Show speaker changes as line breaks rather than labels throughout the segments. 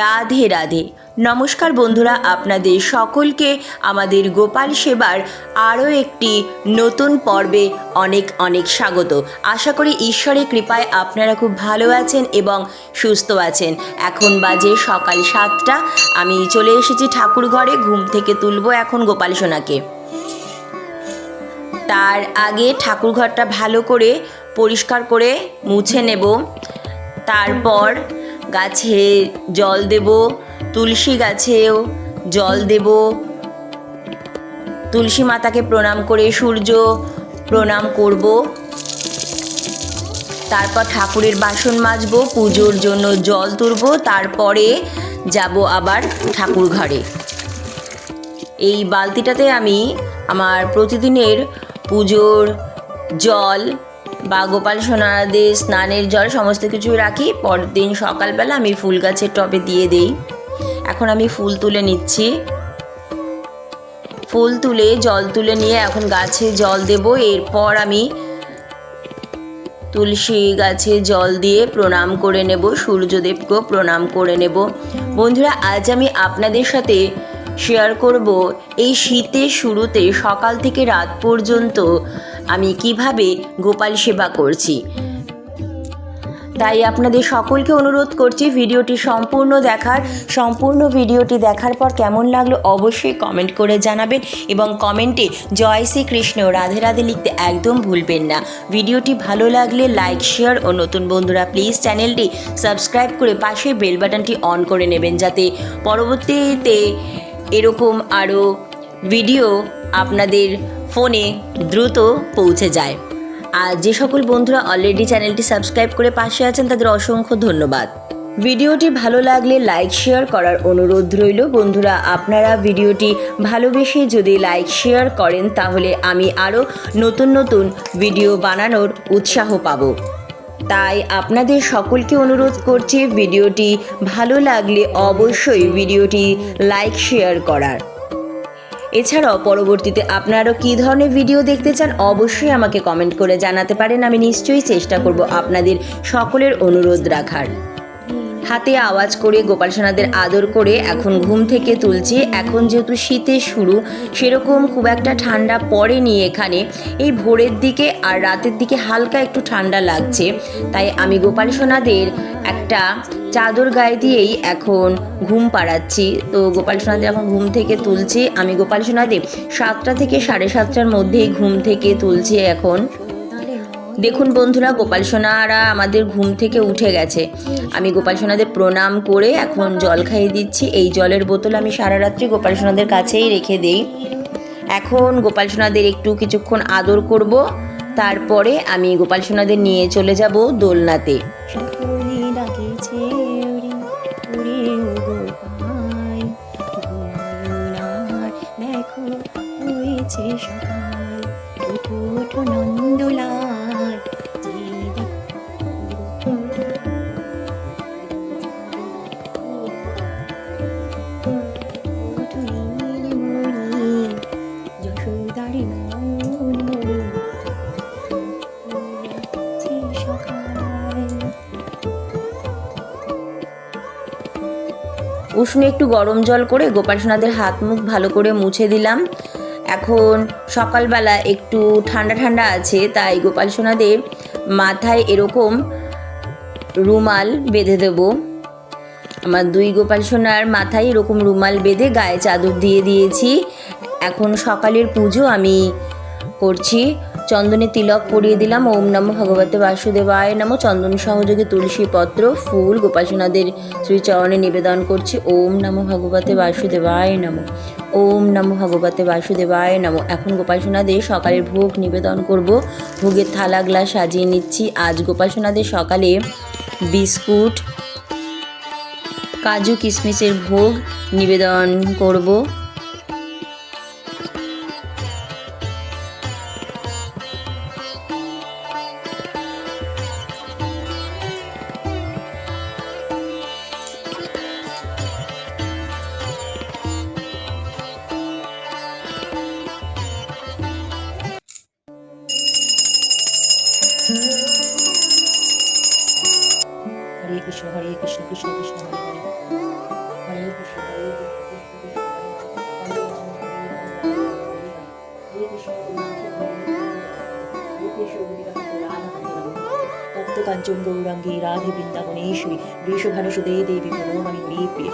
রাধে রাধে নমস্কার বন্ধুরা আপনাদের সকলকে আমাদের গোপাল সেবার আরও একটি নতুন পর্বে অনেক অনেক স্বাগত আশা করি ঈশ্বরের কৃপায় আপনারা খুব ভালো আছেন এবং সুস্থ আছেন এখন বাজে সকাল সাতটা আমি চলে এসেছি ঠাকুর ঘরে ঘুম থেকে তুলব এখন গোপাল সোনাকে তার আগে ঠাকুর ঘরটা ভালো করে পরিষ্কার করে মুছে নেব তারপর গাছে জল দেব তুলসী গাছেও জল দেব তুলসী মাতাকে প্রণাম করে সূর্য প্রণাম করব তারপর ঠাকুরের বাসন মাজবো পুজোর জন্য জল তুলব তারপরে যাব আবার ঠাকুর ঘরে এই বালতিটাতে আমি আমার প্রতিদিনের পুজোর জল বা গোপাল সোনারাদের স্নানের জল সমস্ত কিছু রাখি পরের দিন সকালবেলা আমি ফুল গাছের টবে দিয়ে দিই এখন আমি ফুল তুলে নিচ্ছি ফুল তুলে জল তুলে নিয়ে এখন গাছে জল দেব এরপর আমি তুলসী গাছে জল দিয়ে প্রণাম করে নেব সূর্যদেবকেও প্রণাম করে নেব বন্ধুরা আজ আমি আপনাদের সাথে শেয়ার করব এই শীতের শুরুতে সকাল থেকে রাত পর্যন্ত আমি কিভাবে গোপাল সেবা করছি তাই আপনাদের সকলকে অনুরোধ করছি ভিডিওটি সম্পূর্ণ দেখার সম্পূর্ণ ভিডিওটি দেখার পর কেমন লাগলো অবশ্যই কমেন্ট করে জানাবেন এবং কমেন্টে জয় শ্রীকৃষ্ণ রাধে রাধে লিখতে একদম ভুলবেন না ভিডিওটি ভালো লাগলে লাইক শেয়ার ও নতুন বন্ধুরা প্লিজ চ্যানেলটি সাবস্ক্রাইব করে পাশে বেল বাটনটি অন করে নেবেন যাতে পরবর্তীতে এরকম আরও ভিডিও আপনাদের ফোনে দ্রুত পৌঁছে যায় আর যে সকল বন্ধুরা অলরেডি চ্যানেলটি সাবস্ক্রাইব করে পাশে আছেন তাদের অসংখ্য ধন্যবাদ ভিডিওটি ভালো লাগলে লাইক শেয়ার করার অনুরোধ রইল বন্ধুরা আপনারা ভিডিওটি ভালোবেসে যদি লাইক শেয়ার করেন তাহলে আমি আরও নতুন নতুন ভিডিও বানানোর উৎসাহ পাব তাই আপনাদের সকলকে অনুরোধ করছি ভিডিওটি ভালো লাগলে অবশ্যই ভিডিওটি লাইক শেয়ার করার এছাড়াও পরবর্তীতে আপনারাও কী ধরনের ভিডিও দেখতে চান অবশ্যই আমাকে কমেন্ট করে জানাতে পারেন আমি নিশ্চয়ই চেষ্টা করব আপনাদের সকলের অনুরোধ রাখার হাতে আওয়াজ করে গোপাল সোনাদের আদর করে এখন ঘুম থেকে তুলছি এখন যেহেতু শীতের শুরু সেরকম খুব একটা ঠান্ডা পড়েনি এখানে এই ভোরের দিকে আর রাতের দিকে হালকা একটু ঠান্ডা লাগছে তাই আমি গোপাল সোনাদের একটা চাদর গায়ে দিয়েই এখন ঘুম পাড়াচ্ছি তো গোপাল সোনাদের এখন ঘুম থেকে তুলছি আমি গোপাল সোনাদের সাতটা থেকে সাড়ে সাতটার মধ্যেই ঘুম থেকে তুলছি এখন দেখুন বন্ধুরা গোপাল সোনারা আমাদের ঘুম থেকে উঠে গেছে আমি গোপাল সোনাদের প্রণাম করে এখন জল খাইয়ে দিচ্ছি এই জলের বোতল আমি সারা রাত্রি গোপাল সোনাদের কাছেই রেখে দেই এখন গোপাল সোনাদের একটু কিছুক্ষণ আদর করব তারপরে আমি গোপাল সোনাদের নিয়ে চলে যাব দোলনাতে সকাল উষ্ণ একটু গরম জল করে গোপাল সোনাদের হাত মুখ ভালো করে মুছে দিলাম এখন সকালবেলা একটু ঠান্ডা ঠান্ডা আছে তাই গোপাল সোনাদের মাথায় এরকম রুমাল বেঁধে দেব আমার দুই গোপাল সোনার মাথায় এরকম রুমাল বেঁধে গায়ে চাদর দিয়ে দিয়েছি এখন সকালের পুজো আমি করছি চন্দনে তিলক পরিয়ে দিলাম ওম নম ভগবতে বাসুদেবায় নম চন্দন সহযোগে তুলসী পত্র ফুল গোপাসনাদের শ্রীচরণে নিবেদন করছি ওম নম ভগবতে বাসুদেবায় নম ওম নম ভগবতে বাসুদেবায় নম এখন গোপাসনাদের সকালের ভোগ নিবেদন করব ভোগের থালা গ্লাস সাজিয়ে নিচ্ছি আজ গোপাসনাদের সকালে বিস্কুট কাজু কিশমিশের ভোগ নিবেদন করব কৃষ্ণ কৃষ্ণ হরে কৃষ্ণ হরে কৃষ্ণ তপ্ত কাঞ্চন গৌরাঙ্গী রাধে বৃন্দাবনেশ্বরী বৃষভানুসুদে দেবী মনোহারি প্রিয়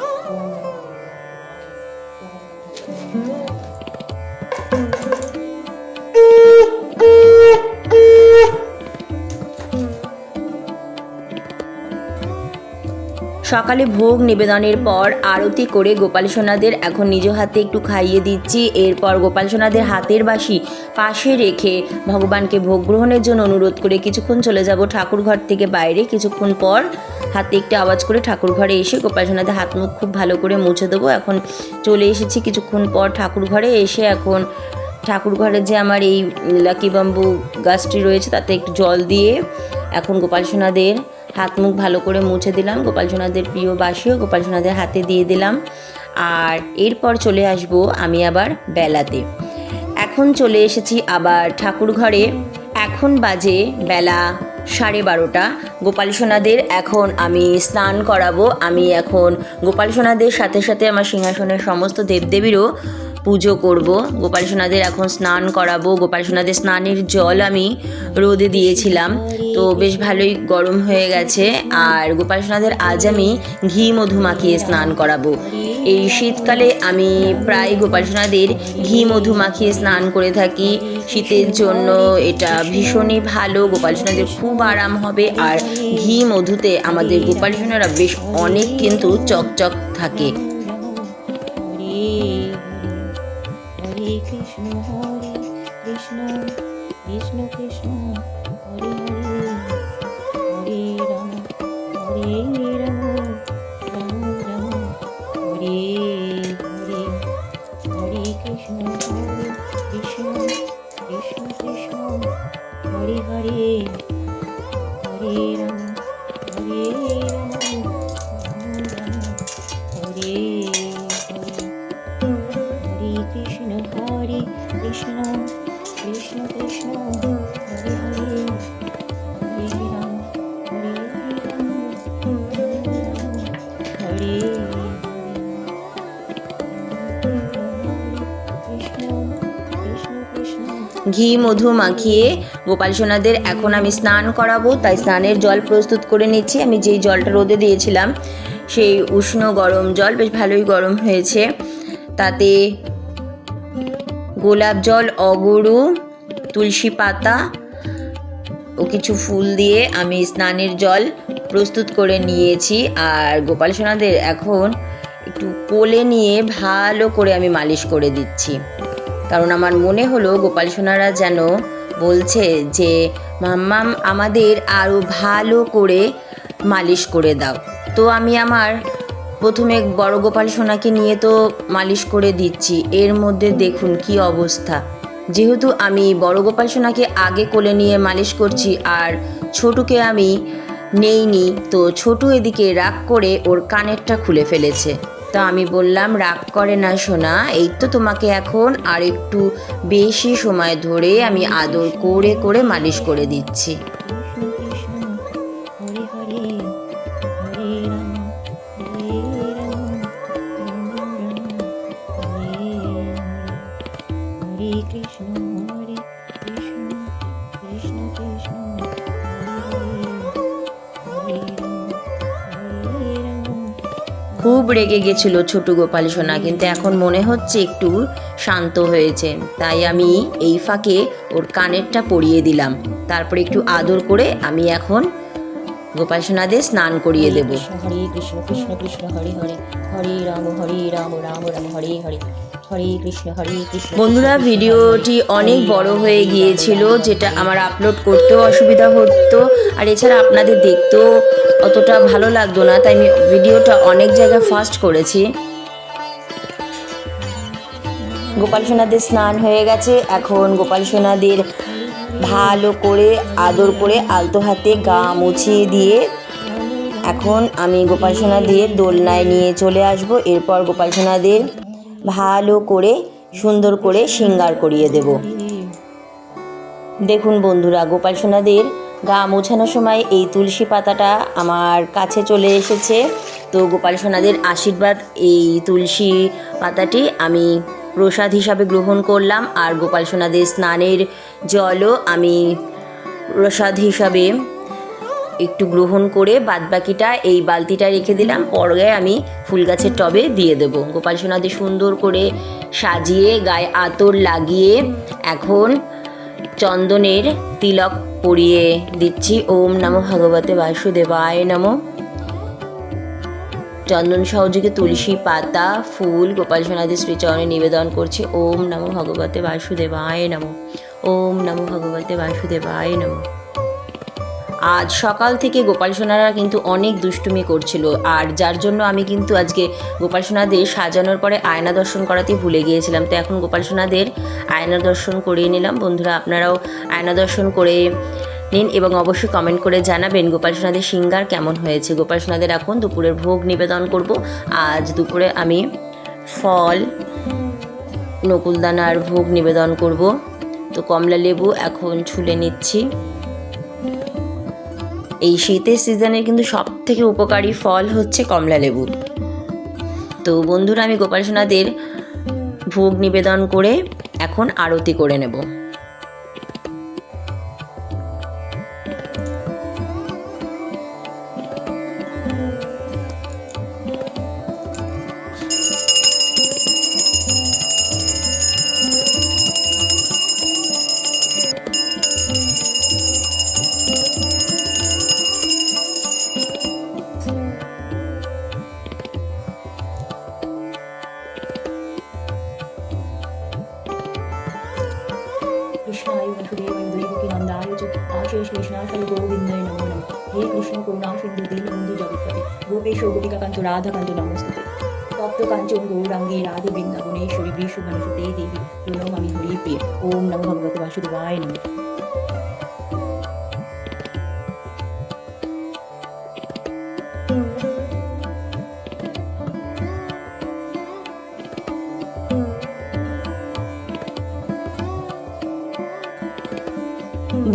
সকালে ভোগ নিবেদনের পর আরতি করে গোপাল সোনাদের এখন নিজ হাতে একটু খাইয়ে দিচ্ছি এরপর গোপাল সোনাদের হাতের বাসি পাশে রেখে ভগবানকে ভোগ গ্রহণের জন্য অনুরোধ করে কিছুক্ষণ চলে যাব ঠাকুর ঘর থেকে বাইরে কিছুক্ষণ পর হাতে একটু আওয়াজ করে ঠাকুর ঘরে এসে গোপাল সোনাদের হাত মুখ খুব ভালো করে মুছে দেবো এখন চলে এসেছি কিছুক্ষণ পর ঠাকুর ঘরে এসে এখন ঠাকুর ঘরে যে আমার এই লাকি বাম্বু গাছটি রয়েছে তাতে একটু জল দিয়ে এখন গোপাল সোনাদের হাত মুখ ভালো করে মুছে দিলাম গোপাল সোনাদের প্রিয় বাসিও গোপাল সোনাদের হাতে দিয়ে দিলাম আর এরপর চলে আসব আমি আবার বেলাতে এখন চলে এসেছি আবার ঠাকুর ঘরে এখন বাজে বেলা সাড়ে বারোটা গোপাল সোনাদের এখন আমি স্নান করাবো আমি এখন গোপাল সোনাদের সাথে সাথে আমার সিংহাসনের সমস্ত দেবদেবীরও পুজো করব গোপাল সোনাদের এখন স্নান করাবো গোপাল সোনাদের স্নানের জল আমি রোদে দিয়েছিলাম তো বেশ ভালোই গরম হয়ে গেছে আর গোপাল সোনাদের আজ আমি ঘি মধু মাখিয়ে স্নান করাবো এই শীতকালে আমি প্রায় গোপাল সোনাদের ঘি মধু মাখিয়ে স্নান করে থাকি শীতের জন্য এটা ভীষণই ভালো গোপাল সোনাদের খুব আরাম হবে আর ঘি মধুতে আমাদের গোপাল সোনারা বেশ অনেক কিন্তু চকচক থাকে ঘি মধু মাখিয়ে গোপাল সোনাদের এখন আমি স্নান করাবো তাই স্নানের জল প্রস্তুত করে নিচ্ছি আমি যেই জলটা রোদে দিয়েছিলাম সেই উষ্ণ গরম জল বেশ ভালোই গরম হয়েছে তাতে গোলাপ জল অগরু তুলসী পাতা ও কিছু ফুল দিয়ে আমি স্নানের জল প্রস্তুত করে নিয়েছি আর গোপাল সোনাদের এখন একটু কোলে নিয়ে ভালো করে আমি মালিশ করে দিচ্ছি কারণ আমার মনে হলো গোপাল সোনারা যেন বলছে যে মাম্মাম আমাদের আরও ভালো করে মালিশ করে দাও তো আমি আমার প্রথমে বড় গোপাল সোনাকে নিয়ে তো মালিশ করে দিচ্ছি এর মধ্যে দেখুন কি অবস্থা যেহেতু আমি বড় গোপাল সোনাকে আগে কোলে নিয়ে মালিশ করছি আর ছোটকে আমি নেইনি তো ছোটু এদিকে রাগ করে ওর কানেরটা খুলে ফেলেছে তা আমি বললাম রাগ করে না সোনা এই তো তোমাকে এখন আর একটু বেশি সময় ধরে আমি আদর করে করে মালিশ করে দিচ্ছি রেগে গেছিল ছোটু গোপাল সোনা কিন্তু এখন মনে হচ্ছে একটু শান্ত হয়েছে তাই আমি এই ফাঁকে ওর কানেরটা পরিয়ে দিলাম তারপর একটু আদর করে আমি এখন গোপাল সোনাদের স্নান করিয়ে দেবো হরে কৃষ্ণ কৃষ্ণ কৃষ্ণ হরে হরে হরে রাম হরে রাম রাম রাম হরে হরে হরে কৃষ্ণ হরে কৃষ্ণ বন্ধুরা ভিডিওটি অনেক বড় হয়ে গিয়েছিল যেটা আমার আপলোড করতেও অসুবিধা হতো আর এছাড়া আপনাদের দেখতেও অতটা ভালো লাগতো না তাই আমি ভিডিওটা অনেক জায়গায় ফাস্ট করেছি গোপাল সোনাদের স্নান হয়ে গেছে এখন গোপাল সোনাদের ভালো করে আদর করে আলতো হাতে গা মুছিয়ে দিয়ে এখন আমি গোপাল সোনাদের দোলনায় নিয়ে চলে আসব এরপর গোপাল সোনাদের ভালো করে সুন্দর করে শৃঙ্গার করিয়ে দেব দেখুন বন্ধুরা গোপাল সোনাদের গা মোছানোর সময় এই তুলসী পাতাটা আমার কাছে চলে এসেছে তো গোপাল সোনাদের আশীর্বাদ এই তুলসী পাতাটি আমি প্রসাদ হিসাবে গ্রহণ করলাম আর গোপাল সোনাদের স্নানের জলও আমি প্রসাদ হিসাবে একটু গ্রহণ করে বাদবাকিটা এই বালতিটা রেখে দিলাম পরে আমি ফুল গাছের টবে দিয়ে দেব গোপাল সোনাদি সুন্দর করে সাজিয়ে গায়ে আতর লাগিয়ে এখন চন্দনের তিলক পরিয়ে দিচ্ছি ওম নম ভগবতে বাসুদেবায় নমো চন্দন সহযোগে তুলসী পাতা ফুল গোপাল সোনাদি শ্রীচরণে নিবেদন করছি ওম নম ভগবতে বাসুদেবায় নম ওম নম ভগবতে বাসুদেবায় নম আজ সকাল থেকে গোপাল সোনারা কিন্তু অনেক দুষ্টুমি করছিল আর যার জন্য আমি কিন্তু আজকে গোপাল সোনাদের সাজানোর পরে আয়না দর্শন করাতে ভুলে গিয়েছিলাম তো এখন গোপাল সোনাদের আয়না দর্শন করিয়ে নিলাম বন্ধুরা আপনারাও আয়না দর্শন করে নিন এবং অবশ্যই কমেন্ট করে জানাবেন গোপাল সোনাদের সিঙ্গার কেমন হয়েছে গোপাল সোনাদের এখন দুপুরের ভোগ নিবেদন করব আজ দুপুরে আমি ফল নকুলদানার ভোগ নিবেদন করব তো কমলা লেবু এখন ছুলে নিচ্ছি এই শীতের সিজনের কিন্তু সব থেকে উপকারী ফল হচ্ছে কমলা লেবু তো বন্ধুরা আমি গোপাল সোনাদের ভোগ নিবেদন করে এখন আরতি করে নেবো মাধুরে বিন্দু নন্দায় চতুর্দাশে কৃষ্ণাশালী গোবিন্দায় নমো নম হে কৃষ্ণ করুণা সিন্ধু দীন বন্ধু জগৎপতি গোপেশ গোপিকাকান্ত রাধাকান্ত নমস্তুতে তপ্ত কাঞ্চন গৌরাঙ্গে রাধে বৃন্দাবনেশ্বরী বৃষভানুষতে দেবী প্রণমামি হরি প্রিয় ওম নম ভগবতে বাসুদেবায় নমঃ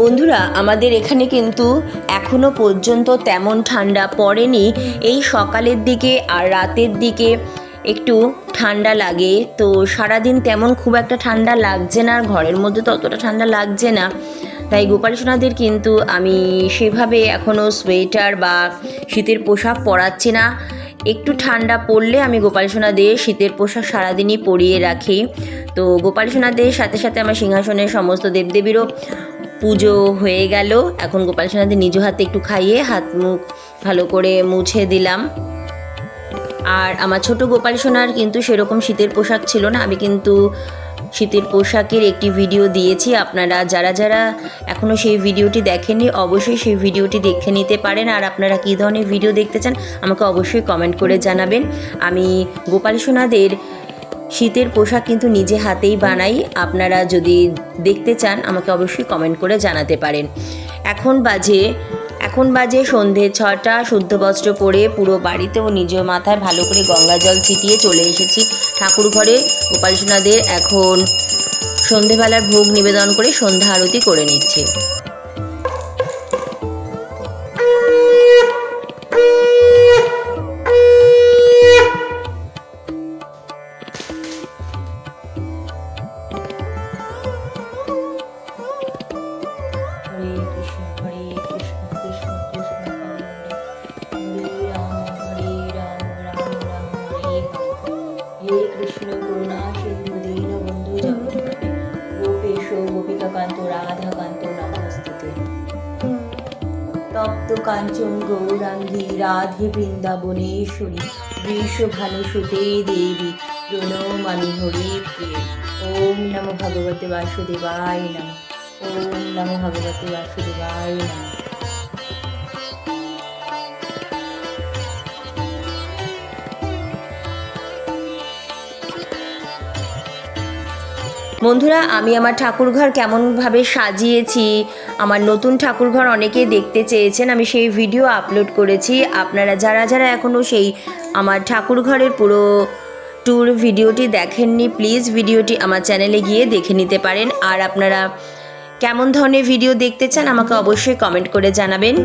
বন্ধুরা আমাদের এখানে কিন্তু এখনও পর্যন্ত তেমন ঠান্ডা পড়েনি এই সকালের দিকে আর রাতের দিকে একটু ঠান্ডা লাগে তো সারাদিন তেমন খুব একটা ঠান্ডা লাগছে না আর ঘরের মধ্যে তো অতটা ঠান্ডা লাগছে না তাই গোপাল সোনাদের কিন্তু আমি সেভাবে এখনও সোয়েটার বা শীতের পোশাক পরাচ্ছি না একটু ঠান্ডা পড়লে আমি গোপাল সোনাদের শীতের পোশাক সারাদিনই পরিয়ে রাখি তো গোপাল সোনাদের সাথে সাথে আমার সিংহাসনের সমস্ত দেবদেবীরও পুজো হয়ে গেল এখন গোপাল সোনাদের নিজ হাতে একটু খাইয়ে হাত মুখ ভালো করে মুছে দিলাম আর আমার ছোট গোপাল সোনার কিন্তু সেরকম শীতের পোশাক ছিল না আমি কিন্তু শীতের পোশাকের একটি ভিডিও দিয়েছি আপনারা যারা যারা এখনও সেই ভিডিওটি দেখেননি অবশ্যই সেই ভিডিওটি দেখে নিতে পারেন আর আপনারা কী ধরনের ভিডিও দেখতে চান আমাকে অবশ্যই কমেন্ট করে জানাবেন আমি গোপাল সোনাদের শীতের পোশাক কিন্তু নিজে হাতেই বানাই আপনারা যদি দেখতে চান আমাকে অবশ্যই কমেন্ট করে জানাতে পারেন এখন বাজে এখন বাজে সন্ধে ছটা শুদ্ধ বস্ত্র পরে পুরো বাড়িতে ও নিজের মাথায় ভালো করে গঙ্গা জল ছিটিয়ে চলে এসেছি ঠাকুর ঘরে গোপাল এখন সন্ধেবেলার ভোগ নিবেদন করে সন্ধ্যা আরতি করে নিচ্ছে কৃষ্ণ হরে কৃষ্ণ কৃষ্ণ কৃষ্ণ হরে হরে কাঞ্চন গৌরাঙ্গী রাধে বৃন্দাবনেশ্বরী বৃষভানুসুতে দেবী প্রণমামি হরি প্রিয় ওম নমো ভগবতে বাসুদেবায় নমঃ ওম নমো ভগবতে বাসুদেবায় বন্ধুরা আমি আমার ঠাকুরঘর কেমনভাবে সাজিয়েছি আমার নতুন ঠাকুরঘর অনেকে দেখতে চেয়েছেন আমি সেই ভিডিও আপলোড করেছি আপনারা যারা যারা এখনও সেই আমার ঠাকুরঘরের পুরো ট্যুর ভিডিওটি দেখেননি প্লিজ ভিডিওটি আমার চ্যানেলে গিয়ে দেখে নিতে পারেন আর আপনারা কেমন ধরনের ভিডিও দেখতে চান আমাকে অবশ্যই কমেন্ট করে জানাবেন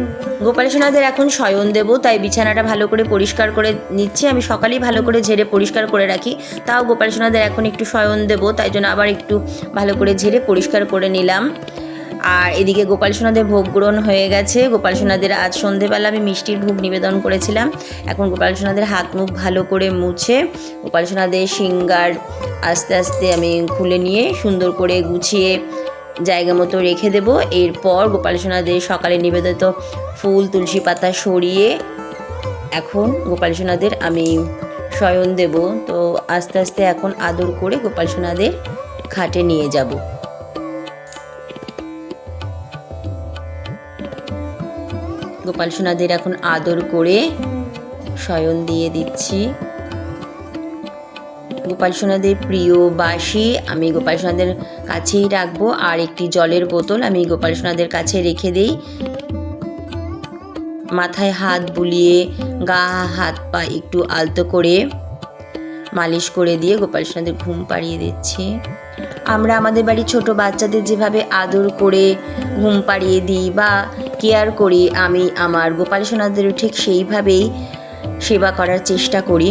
গোপাল সোনাদের এখন শয়ন দেব তাই বিছানাটা ভালো করে পরিষ্কার করে নিচ্ছি আমি সকালেই ভালো করে ঝেড়ে পরিষ্কার করে রাখি তাও গোপাল সোনাদের এখন একটু শয়ন দেব তাই জন্য আবার একটু ভালো করে ঝেড়ে পরিষ্কার করে নিলাম আর এদিকে গোপাল সোনাদের ভোগ গ্রহণ হয়ে গেছে গোপাল সোনাদের আজ সন্ধেবেলা আমি মিষ্টির ভোগ নিবেদন করেছিলাম এখন গোপাল সোনাদের হাত মুখ ভালো করে মুছে গোপাল সোনাদের সিঙ্গার আস্তে আস্তে আমি খুলে নিয়ে সুন্দর করে গুছিয়ে জায়গা মতো রেখে দেব এরপর গোপাল সোনাদের সকালে নিবেদিত ফুল তুলসী পাতা সরিয়ে এখন গোপাল সোনাদের আমি শয়ন দেব তো আস্তে আস্তে এখন আদর করে গোপাল সোনাদের খাটে নিয়ে যাব গোপাল সোনাদের এখন আদর করে শয়ন দিয়ে দিচ্ছি গোপাল সোনাদের প্রিয় বাসি আমি গোপাল সোনাদের কাছেই রাখবো আর একটি জলের বোতল আমি গোপাল সোনাদের কাছে রেখে দেই মাথায় হাত বুলিয়ে গা হাত পা একটু আলতো করে মালিশ করে দিয়ে গোপাল সোনাদের ঘুম পাড়িয়ে দিচ্ছি আমরা আমাদের বাড়ির ছোট বাচ্চাদের যেভাবে আদর করে ঘুম পাড়িয়ে দিই বা কেয়ার করি আমি আমার গোপাল সোনাদেরও ঠিক সেইভাবেই সেবা করার চেষ্টা করি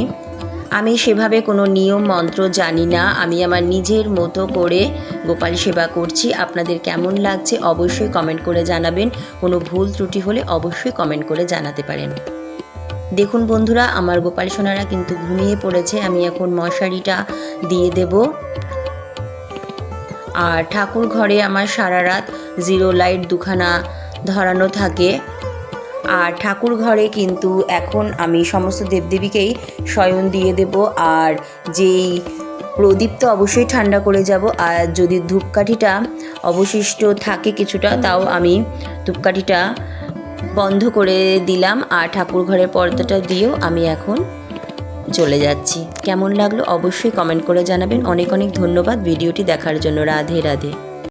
আমি সেভাবে কোনো নিয়ম মন্ত্র জানি না আমি আমার নিজের মতো করে গোপাল সেবা করছি আপনাদের কেমন লাগছে অবশ্যই কমেন্ট করে জানাবেন কোনো ভুল ত্রুটি হলে অবশ্যই কমেন্ট করে জানাতে পারেন দেখুন বন্ধুরা আমার গোপাল সোনারা কিন্তু ঘুমিয়ে পড়েছে আমি এখন মশারিটা দিয়ে দেব আর ঠাকুর ঘরে আমার সারা রাত জিরো লাইট দুখানা ধরানো থাকে আর ঠাকুর ঘরে কিন্তু এখন আমি সমস্ত দেবদেবীকেই শয়ন দিয়ে দেব আর যেই প্রদীপ তো অবশ্যই ঠান্ডা করে যাব আর যদি ধূপকাঠিটা অবশিষ্ট থাকে কিছুটা তাও আমি ধূপকাঠিটা বন্ধ করে দিলাম আর ঠাকুর ঘরের পর্দাটা দিয়েও আমি এখন চলে যাচ্ছি কেমন লাগলো অবশ্যই কমেন্ট করে জানাবেন অনেক অনেক ধন্যবাদ ভিডিওটি দেখার জন্য রাধে রাধে